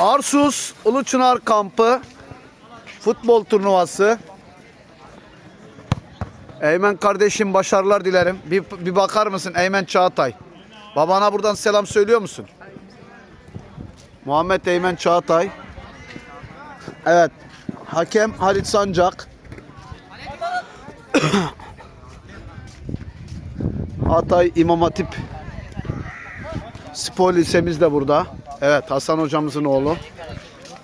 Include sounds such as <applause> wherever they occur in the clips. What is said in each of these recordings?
Arsus Uluçınar Kampı futbol turnuvası. Eymen kardeşim başarılar dilerim. Bir, bir bakar mısın Eymen Çağatay? Babana buradan selam söylüyor musun? Muhammed Eymen Çağatay. Evet. Hakem Halit Sancak. <coughs> Hatay İmam Hatip Spor Lisemiz de burada. Evet Hasan hocamızın oğlu.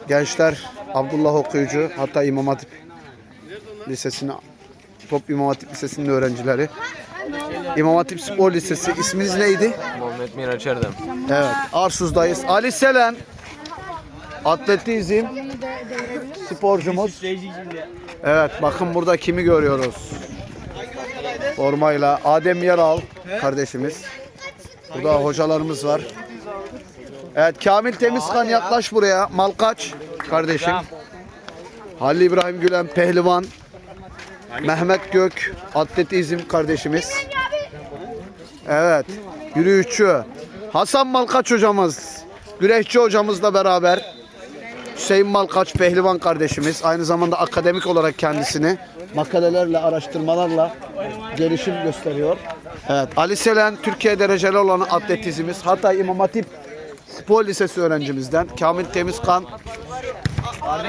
Gençler Abdullah Okuyucu Hatay İmam Hatip Lisesi'ne Top İmam Hatip Lisesi'nin öğrencileri. İmam Hatip Spor Lisesi isminiz neydi? Muhammed Miraç Erdem. Evet Arsuz'dayız. Ali Selen atletizm sporcumuz. Evet bakın burada kimi görüyoruz. Formayla Adem Yaral kardeşimiz. Burada hocalarımız var. Evet Kamil Temizkan yaklaş buraya. Malkaç kardeşim. Halil İbrahim Gülen pehlivan. Mehmet Gök atletizm kardeşimiz. Evet. Yürüyüşçü. Hasan Malkaç hocamız. Güreşçi hocamızla beraber. Hüseyin Malkaç pehlivan kardeşimiz. Aynı zamanda akademik olarak kendisini makalelerle, araştırmalarla gelişim gösteriyor. Evet. Ali Selen Türkiye dereceli olan atletizmiz. Hatay İmam Hatip Spor Lisesi öğrencimizden. Kamil Temizkan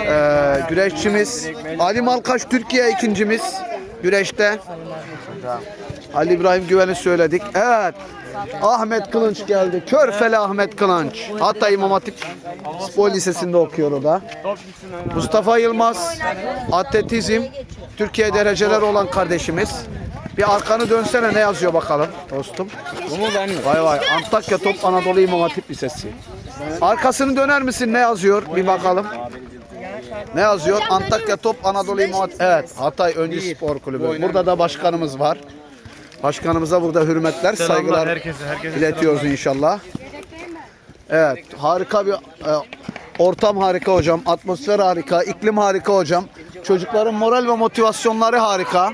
ee, güreşçimiz. Ali Malkaç Türkiye ikincimiz güreşte. Ali İbrahim Güven'i söyledik. Evet. Ahmet Kılınç geldi. Körfeli Ahmet Kılınç. Hatta İmam Hatip Spor Lisesi'nde okuyor o da. Mustafa Yılmaz. Atletizm. Türkiye dereceleri olan kardeşimiz. Bir arkanı dönsene ne yazıyor bakalım dostum. Bu mu ben mi? Vay vay Antakya Top Anadolu İmam Hatip Lisesi. Arkasını döner misin ne yazıyor bir bakalım. Ne yazıyor? Antakya Top Anadolu İmam Hatip. Evet Hatay Öncü Spor Kulübü. Burada da başkanımız var. Başkanımıza burada hürmetler, saygılar herkese, herkese iletiyoruz inşallah. Evet, harika bir e, ortam harika hocam, atmosfer harika, iklim harika hocam. Çocukların moral ve motivasyonları harika.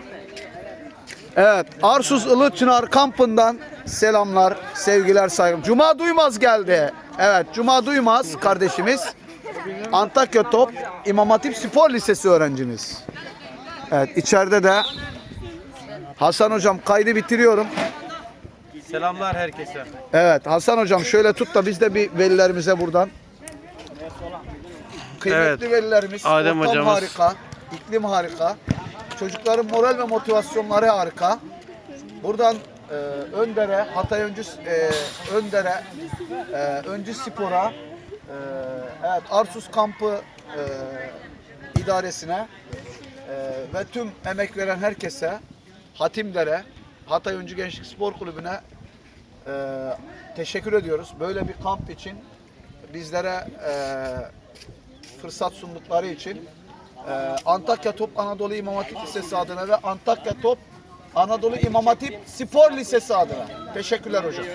Evet, Arsuz Ilıçınar kampından selamlar, sevgiler, saygılar. Cuma Duymaz geldi. Evet, Cuma Duymaz kardeşimiz. Antakya Top İmam Hatip Spor Lisesi öğrencimiz. Evet, içeride de Hasan hocam kaydı bitiriyorum. Selamlar herkese. Evet Hasan hocam şöyle tut da biz de bir velilerimize buradan. Kıymetli velilerimiz. Adem ortam hocamız. harika. iklim harika. Çocukların moral ve motivasyonları harika. Buradan e, Önder'e, Hatay Öncü, e, Önder'e, e, Öncü Spor'a, e, evet Arsus Kampı e, idaresine e, ve tüm emek veren herkese, Hatimlere, Hatay Öncü Gençlik Spor Kulübü'ne e, teşekkür ediyoruz. Böyle bir kamp için bizlere e, fırsat sundukları için e, Antakya Top Anadolu İmam Hatip Lisesi adına ve Antakya Top Anadolu İmam Hatip Spor Lisesi adına. Teşekkürler hocam.